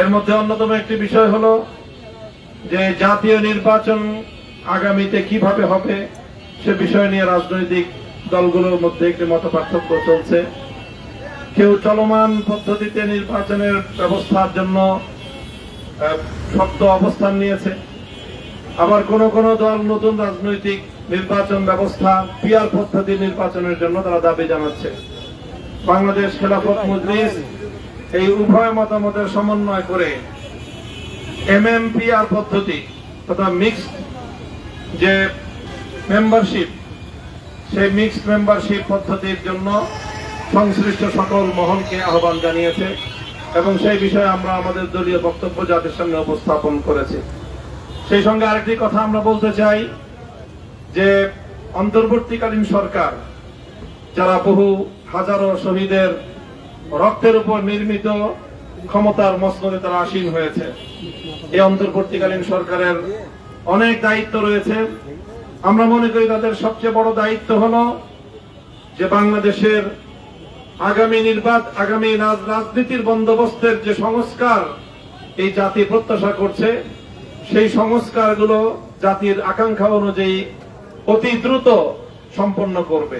এর মধ্যে অন্যতম একটি বিষয় হলো যে জাতীয় নির্বাচন আগামীতে কীভাবে হবে, সে বিষয় নিয়ে রাজনৈতিক দলগুলোর মধ্যে একটি মত পার্থক্য চলছে। কেউ চলমান পদ্ধতিতে নির্বাচনের ব্যবস্থার জন্য শক্ত অবস্থান নিয়েছে। আবার কোন কোন দল নতুন রাজনৈতিক নির্বাচন ব্যবস্থা, পিয়ার পদ্ধতি নির্বাচনের জন্য তারা দাবি জানাচ্ছে। বাংলাদেশ খেলাফত মজলিস এই উভয় মতামতের সমন্বয় করে এমএমপিআর পদ্ধতি তথা মিক্সড যে মেম্বারশিপ সেই মিক্সড মেম্বারশিপ পদ্ধতির জন্য সংশ্লিষ্ট সকল মহলকে আহ্বান জানিয়েছে এবং সেই বিষয়ে আমরা আমাদের দলীয় বক্তব্য জাতির সামনে উপস্থাপন করেছি। সেই সঙ্গে আরেকটি কথা আমরা বলতে চাই যে অন্তর্বর্তীকালীন সরকার, যারা বহু হাজারো শহীদের রক্তের উপর নির্মিত ক্ষমতার মসনদে তারা আসীন হয়েছে। এই অন্তর্বর্তীকালীন সরকারের অনেক দায়িত্ব রয়েছে। আমরা মনে করি তাদের সবচেয়ে বড় দায়িত্ব হলো যে বাংলাদেশের আগামী নির্বাচন আগামী রাজনীতির বন্দোবস্তের যে সংস্কার এই জাতি প্রত্যাশা করছে, সেই সংস্কারগুলো জাতির আকাঙ্ক্ষা অনুযায়ী অতি দ্রুত সম্পন্ন করবে।